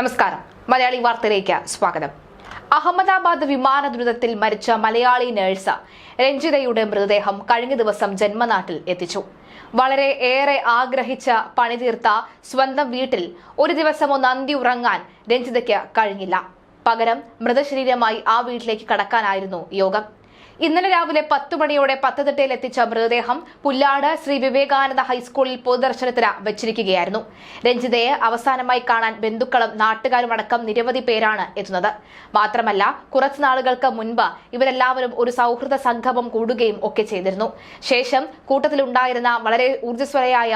നമസ്കാരം. മലയാളി വാർത്തയിലേക്ക് സ്വാഗതം. അഹമ്മദാബാദ് വിമാന ദുരിതത്തിൽ മരിച്ച മലയാളി നഴ്സ് രഞ്ജിതയുടെ മൃതദേഹം കഴിഞ്ഞ ദിവസം ജന്മനാട്ടിൽ എത്തിച്ചു. വളരെ ഏറെ ആഗ്രഹിച്ച പണിതീർത്ത സ്വന്തം വീട്ടിൽ ഒരു ദിവസം ഒന്ന് അന്തി ഉറങ്ങാൻ രഞ്ജിതയ്ക്ക് കഴിഞ്ഞില്ല. പകരം മൃതശരീരമായി ആ വീട്ടിലേക്ക് കടക്കാനായിരുന്നു യോഗം. ഇന്നലെ രാവിലെ പത്തു മണിയോടെ പത്തനംതിട്ടയിൽ എത്തിച്ച മൃതദേഹം പുല്ലാട് ശ്രീ വിവേകാനന്ദ ഹൈസ്കൂളിൽ പൊതുദർശനത്തിന് വെച്ചിരിക്കുകയായിരുന്നു. രഞ്ജിതയെ അവസാനമായി കാണാൻ ബന്ധുക്കളും നാട്ടുകാരും അടക്കം നിരവധി പേരാണ് എത്തുന്നത്. മാത്രമല്ല കുറച്ചു നാളുകൾക്ക് മുൻപ് ഇവരെല്ലാവരും ഒരു സൗഹൃദ സംഗമം കൂടുകയും ഒക്കെ ചെയ്തിരുന്നു. ശേഷം കൂട്ടത്തിലുണ്ടായിരുന്ന വളരെ ഊർജസ്വരയായ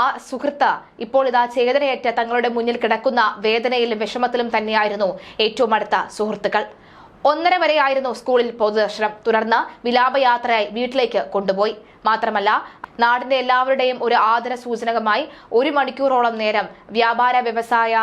ആ സുഹൃത്ത് ഇപ്പോൾ ഇതാ ചേതനയേറ്റ തങ്ങളുടെ മുന്നിൽ കിടക്കുന്ന വേദനയിലും വിഷമത്തിലും തന്നെയായിരുന്നു ഏറ്റവും അടുത്ത സുഹൃത്തുക്കൾ. ഒന്നര വരെയായിരുന്നു സ്കൂളിൽ പൊതുദർശനം. തുടർന്ന് വിലാപയാത്രയായി വീട്ടിലേക്ക് കൊണ്ടുപോയി. മാത്രമല്ല നാടിന്റെ എല്ലാവരുടെയും ഒരു ആദര സൂചനകമായി ഒരു മണിക്കൂറോളം നേരം വ്യാപാര വ്യവസായ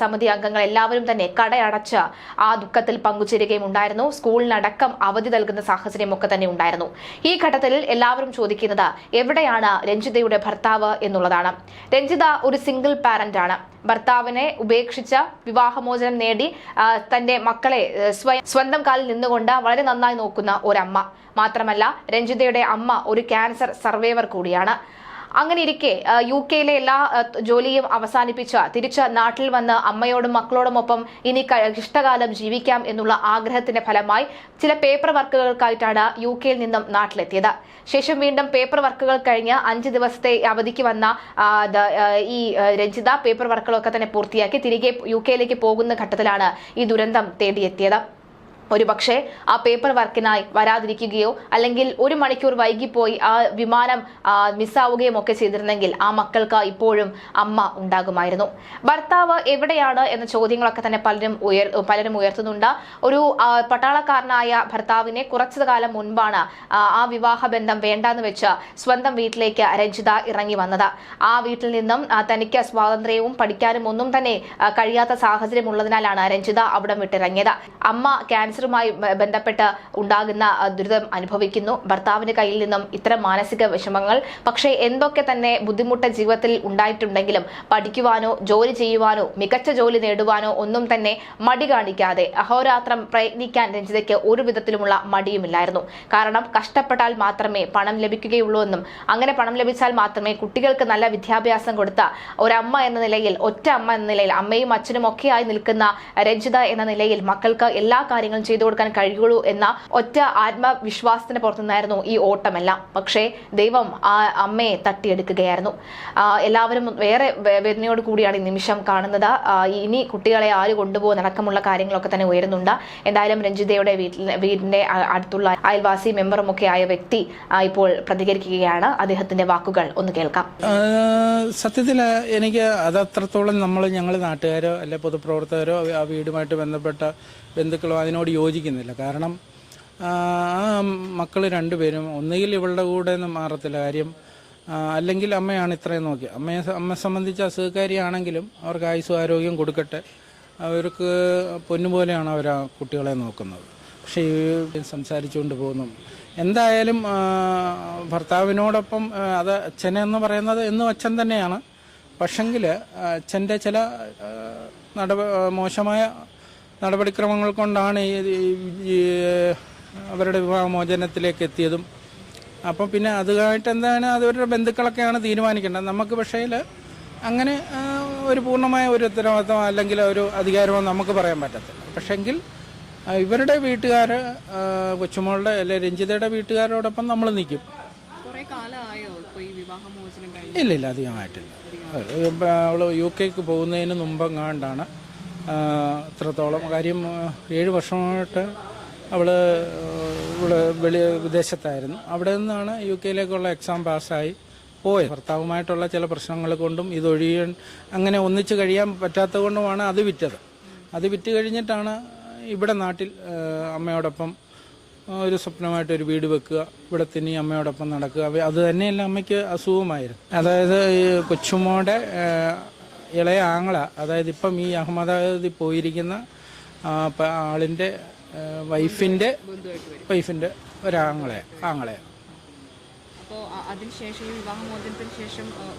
സമിതി അംഗങ്ങൾ എല്ലാവരും തന്നെ കടയടച്ച് ആ ദുഃഖത്തിൽ പങ്കുചേരുകയും ഉണ്ടായിരുന്നു. സ്കൂളിനടക്കം അവധി നൽകുന്ന സാഹചര്യമൊക്കെ തന്നെ ഉണ്ടായിരുന്നു. ഈ ഘട്ടത്തിൽ എല്ലാവരും ചോദിക്കുന്നത് എവിടെയാണ് രഞ്ജിതയുടെ ഭർത്താവ് എന്നുള്ളതാണ്. രഞ്ജിത ഒരു സിംഗിൾ പാരന്റ് ആണ്. ഭർത്താവിനെ ഉപേക്ഷിച്ച വിവാഹമോചനം നേടി തന്റെ മക്കളെ സ്വയം സ്വന്തം കാലിൽ നിന്നുകൊണ്ട് വളരെ നന്നായി നോക്കുന്ന ഒരമ്മ. മാത്രമല്ല രഞ്ജിതയുടെ അമ്മ ഒരു ക്യാൻസർ സർവൈവർ കൂടിയാണ്. അങ്ങനെ ഇരിക്കെ യു കെയിലെ എല്ലാ ജോലിയും അവസാനിപ്പിച്ച തിരിച്ച് നാട്ടിൽ വന്ന് അമ്മയോടും മക്കളോടുമൊപ്പം ഇനി ഇഷ്ടകാലം ജീവിക്കാം എന്നുള്ള ആഗ്രഹത്തിന്റെ ഫലമായി ചില പേപ്പർ വർക്കുകൾക്കായിട്ടാണ് യു കെയിൽ നിന്നും നാട്ടിലെത്തിയത്. ശേഷം വീണ്ടും പേപ്പർ വർക്കുകൾ കഴിഞ്ഞ് അഞ്ച് ദിവസത്തെ അവധിക്ക് വന്ന ഈ രഞ്ജിത പേപ്പർ വർക്കുകളൊക്കെ തന്നെ പൂർത്തിയാക്കി തിരികെ യു കെയിലേക്ക് പോകുന്ന ഘട്ടത്തിലാണ് ഈ ദുരന്തം തേടിയെത്തിയത്. ഒരുപക്ഷെ ആ പേപ്പർ വർക്കിനായി വരാതിരിക്കുകയോ അല്ലെങ്കിൽ ഒരു മണിക്കൂർ വൈകിപ്പോയി ആ വിമാനം മിസ്സാവുകയും ഒക്കെ ചെയ്തിരുന്നെങ്കിൽ ആ മക്കൾക്ക് ഇപ്പോഴും അമ്മ ഉണ്ടാകുമായിരുന്നു. ഭർത്താവ് എവിടെയാണ് എന്ന ചോദ്യങ്ങളൊക്കെ തന്നെ പലരും ഉയർ പലരും ഉയർത്തുന്നുണ്ട്. ഒരു പട്ടാളക്കാരനായ ഭർത്താവിനെ കുറച്ചു കാലം മുൻപാണ് ആ, വിവാഹ ബന്ധം വേണ്ടെന്ന് വെച്ച് സ്വന്തം വീട്ടിലേക്ക് രഞ്ജിത ഇറങ്ങി വന്നത്. ആ വീട്ടിൽ നിന്നും തനിക്ക് സ്വാതന്ത്ര്യവും പഠിക്കാനും ഒന്നും തന്നെ കഴിയാത്ത സാഹചര്യം ഉള്ളതിനാലാണ് രഞ്ജിത അവിടം വിട്ടിറങ്ങിയത്. അമ്മ ക്യാൻസറുമായി ബന്ധപ്പെട്ട് ഉണ്ടാകുന്ന ദുരിതം അനുഭവിക്കുന്നു. ഭർത്താവിന്റെ കയ്യിൽ നിന്നും ഇത്തരം മാനസിക വിഷമങ്ങൾ. പക്ഷേ എന്തൊക്കെ തന്നെ ബുദ്ധിമുട്ട് ജീവിതത്തിൽ ഉണ്ടായിട്ടുണ്ടെങ്കിലും പഠിക്കുവാനോ ജോലി ചെയ്യുവാനോ മികച്ച ജോലി നേടുവാനോ ഒന്നും തന്നെ മടി കാണിക്കാതെ അഹോരാത്രം പ്രയത്നിക്കാൻ രഞ്ജിതയ്ക്ക് ഒരു വിധത്തിലുമുള്ള മടിയുമില്ലായിരുന്നു. കാരണം കഷ്ടപ്പെട്ടാൽ മാത്രമേ പണം ലഭിക്കുകയുള്ളൂ എന്നും അങ്ങനെ പണം ലഭിച്ചാൽ മാത്രമേ കുട്ടികൾക്ക് നല്ല വിദ്യാഭ്യാസം കൊടുത്ത ഒരമ്മ എന്ന നിലയിൽ ഒറ്റ അമ്മ എന്ന നിലയിൽ അമ്മയും അച്ഛനും ഒക്കെയായി നിൽക്കുന്ന രഞ്ജിത എന്ന നിലയിൽ മക്കൾക്ക് എല്ലാ കാര്യങ്ങളും ചെയ്തു കൊടുക്കാൻ കഴിയുള്ളൂ എന്ന ഒറ്റ ആത്മവിശ്വാസത്തിന് പുറത്തുനിന്നായിരുന്നു ഈ ഓട്ടമെല്ലാം. പക്ഷേ ദൈവം ആ അമ്മയെ തട്ടിയെടുക്കുകയായിരുന്നു. എല്ലാവരും വേറെ വേദനയോട് കൂടിയാണ് ഈ നിമിഷം കാണുന്നത്. ഇനി കുട്ടികളെ ആര് കൊണ്ടുപോകുന്ന അടക്കമുള്ള കാര്യങ്ങളൊക്കെ തന്നെ ഉയരുന്നുണ്ട്. എന്തായാലും രഞ്ജിതയുടെ വീട്ടിൽ വീടിന്റെ അടുത്തുള്ള അയൽവാസി മെമ്പറും ഒക്കെ ആയ വ്യക്തി ഇപ്പോൾ പ്രതികരിക്കുകയാണ്. അദ്ദേഹത്തിന്റെ വാക്കുകൾ ഒന്ന് കേൾക്കാം. സത്യത്തിൽ എനിക്ക് അത് അത്രത്തോളം നമ്മൾ ഞങ്ങൾ നാട്ടുകാരോ അല്ലെ പൊതുപ്രവർത്തകരോ ആ വീടുമായിട്ട് ബന്ധപ്പെട്ട ബന്ധുക്കളോ അതിനോട് യോജിക്കുന്നില്ല. കാരണം ആ മക്കൾ രണ്ടുപേരും ഒന്നുകിൽ ഇവളുടെ കൂടെ ഒന്നും മാറത്തില്ല കാര്യം അല്ലെങ്കിൽ അമ്മയാണ് ഇത്രയും നോക്കി അമ്മയെ അമ്മയെ സംബന്ധിച്ച് അസുഖക്കാരിയാണെങ്കിലും അവർക്ക് ആയുസ് ആരോഗ്യം കൊടുക്കട്ടെ. അവർക്ക് പൊന്നുപോലെയാണ് അവർ ആ കുട്ടികളെ നോക്കുന്നത്. പക്ഷേ ഈ സംസാരിച്ചുകൊണ്ട് പോകുന്നു. എന്തായാലും ഭർത്താവിനോടൊപ്പം അത് അച്ഛനെന്ന് പറയുന്നത് എന്നും അച്ഛൻ തന്നെയാണ്. പക്ഷെങ്കിൽ അച്ഛന്റെ ചില നടപ മോശമായ നടപടിക്രമങ്ങൾ കൊണ്ടാണ് അവരുടെ വിവാഹമോചനത്തിലേക്ക് എത്തിയതും. അപ്പം പിന്നെ അതുമായിട്ട് എന്താണ് അവരുടെ ബന്ധുക്കളൊക്കെയാണ് തീരുമാനിക്കേണ്ടത്. നമുക്ക് പക്ഷേ അങ്ങനെ ഒരു പൂർണമായ ഒരു ഉത്തരവാദിത്തം അല്ലെങ്കിൽ ഒരു അധികാരമോ നമുക്ക് പറയാൻ പറ്റത്തില്ല. പക്ഷെങ്കിൽ ഇവരുടെ വീട്ടുകാർ കൊച്ചുമോളുടെ അല്ലെ രഞ്ജിതയുടെ വീട്ടുകാരോടൊപ്പം നമ്മൾ നിൽക്കും ഇല്ല ഇല്ല അധികമായിട്ടില്ല. അവൾ യു കെക്ക് പോകുന്നതിന് മുമ്പെങ്ങാണ്ടാണ് ആ, ഇത്രത്തോളം കാര്യം ഏഴ് വർഷമായിട്ട് അവൾ ഇവിടെ വെളി വിദേശത്തായിരുന്നു. അവിടെ നിന്നാണ് യു കെയിലേക്കുള്ള എക്സാം പാസ്സായി പോയത്. ഭർത്താവുമായിട്ടുള്ള ചില പ്രശ്നങ്ങൾ കൊണ്ടും ഇതൊഴിയാൻ അങ്ങനെ ഒന്നിച്ച് കഴിയാൻ പറ്റാത്തത് കൊണ്ടുമാണ് അത് വിറ്റത്. അത് വിറ്റ് കഴിഞ്ഞിട്ടാണ് ഇവിടെ നാട്ടിൽ അമ്മയോടൊപ്പം ഒരു സ്വപ്നമായിട്ട് ഒരു വീട് വെക്കുക. ഇവിടെ തന്നെ അമ്മയോടൊപ്പം നടക്കുക. അത് തന്നെയല്ല അമ്മയ്ക്ക് അസുഖമായിരുന്നു. അതായത് ഈ കൊച്ചുമോടെ ഇളയ ആങ്ങള അതായത് ഇപ്പം ഈ അഹമ്മദാബാദിൽ പോയിരിക്കുന്ന ആളിന്റെ വൈഫിന്റെ ആളിന്റെ വൈഫിന്റെ വൈഫിന്റെ ഒരാങ്ങളെ ആങ്ങളെ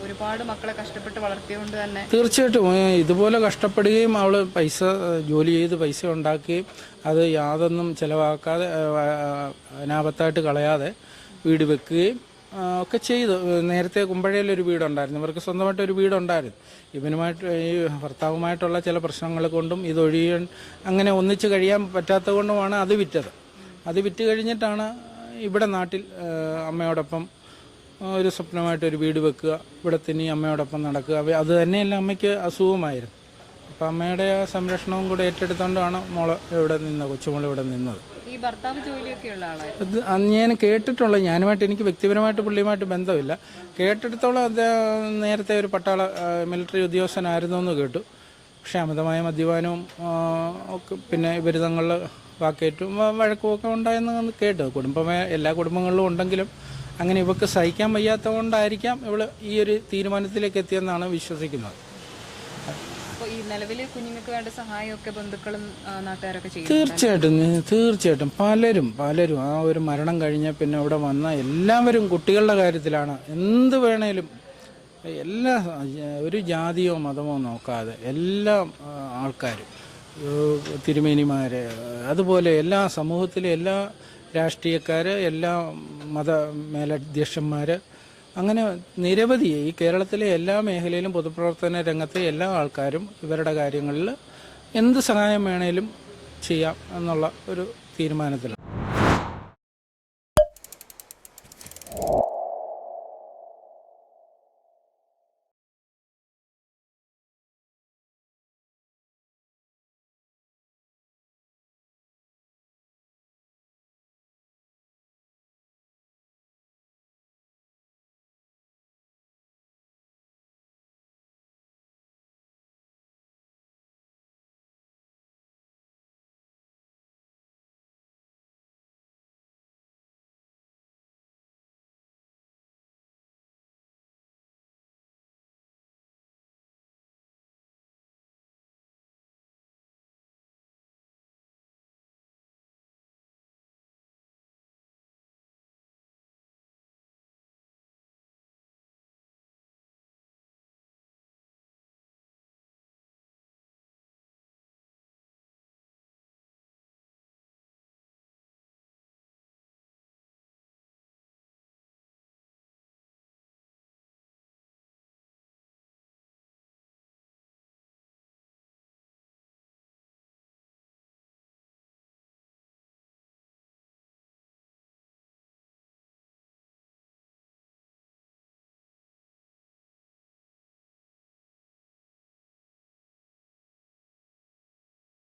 ഒരുപാട് മക്കളെ കഷ്ടപ്പെട്ട് തന്നെ തീർച്ചയായിട്ടും ഇതുപോലെ കഷ്ടപ്പെടുകയും അവൾ പൈസ ജോലി ചെയ്ത് പൈസ ഉണ്ടാക്കുകയും അത് യാതൊന്നും ചെലവാക്കാതെ അനാപത്തായിട്ട് കളയാതെ വീട് വെക്കുകയും ഒക്കെ ചെയ്തു. നേരത്തെ കുമ്പഴയിൽ ഒരു വീടുണ്ടായിരുന്നു. ഇവർക്ക് സ്വന്തമായിട്ട് ഒരു വീടുണ്ടായിരുന്നു. ഇവനുമായിട്ട് ഈ ഭർത്താവുമായിട്ടുള്ള ചില പ്രശ്നങ്ങൾ കൊണ്ടും ഇതൊഴിയാൻ അങ്ങനെ ഒന്നിച്ച് കഴിയാൻ പറ്റാത്തത് കൊണ്ടുമാണ് അത് വിറ്റത്. അത് വിറ്റ് കഴിഞ്ഞിട്ടാണ് ഇവിടെ നാട്ടിൽ അമ്മയോടൊപ്പം ഒരു സ്വപ്നമായിട്ട് ഒരു വീട് വെക്കുക. ഇവിടെ തന്നെ അമ്മയോടൊപ്പം നടക്കുക. അത് തന്നെയല്ല അമ്മയ്ക്ക് അസുഖമായിരുന്നു. അപ്പം അമ്മയുടെ സംരക്ഷണവും കൂടെ ഏറ്റെടുത്തുകൊണ്ടാണ് മോൾ ഇവിടെ നിന്ന് കൊച്ചുമോൾ ഇവിടെ നിന്നത്. ഈ ഭർത്താവ് ജോലിയൊക്കെ ഉള്ള ആളായിരുന്നു ഞാൻ കേട്ടിട്ടുള്ള ഞാനുമായിട്ട് എനിക്ക് വ്യക്തിപരമായിട്ട് പുള്ളിയുമായിട്ട് ബന്ധമില്ല. കേട്ടിടത്തോളം അദ്ദേഹം നേരത്തെ ഒരു പട്ടാള മിലിറ്ററി ഉദ്യോഗസ്ഥനായിരുന്നു എന്ന് കേട്ടു. പക്ഷേ അമിതമായ മദ്യപാനവും ഒക്കെ പിന്നെ ഇവർ തങ്ങളിൽ വാക്കേറ്റും വ- വഴക്കും ഒക്കെ ഉണ്ടായെന്ന് കേട്ടു. കുടുംബമേ എല്ലാ കുടുംബങ്ങളിലും ഉണ്ടെങ്കിലും അങ്ങനെ ഇവക്ക് സഹിക്കാൻ വയ്യാത്തത് കൊണ്ടായിരിക്കാം ഇവൾ ഈ ഒരു തീരുമാനത്തിലേക്ക് എത്തിയെന്നാണ് വിശ്വസിക്കുന്നത്. തീർച്ചയായിട്ടും തീർച്ചയായിട്ടും. പലരും പലരും ആ ഒരു മരണം കഴിഞ്ഞ പിന്നെ അവിടെ വന്ന എല്ലാവരും കുട്ടികളുടെ കാര്യത്തിലാണ്. എന്ത് വേണേലും എല്ലാ ഒരു ജാതിയോ മതമോ നോക്കാതെ എല്ലാ ആൾക്കാരും തിരുമേനിമാര് അതുപോലെ എല്ലാ സമൂഹത്തിലെ എല്ലാ രാഷ്ട്രീയക്കാര് എല്ലാ മത മേലധ്യക്ഷന്മാര് അങ്ങനെ നിരവധി ഈ കേരളത്തിലെ എല്ലാ മേഖലയിലും പൊതുപ്രവർത്തന രംഗത്തെ എല്ലാ ആൾക്കാരും ഇവരുടെ കാര്യങ്ങളിൽ എന്ത് സഹായം വേണേലും ചെയ്യാം എന്നുള്ള ഒരു തീരുമാനത്തിലാണ്.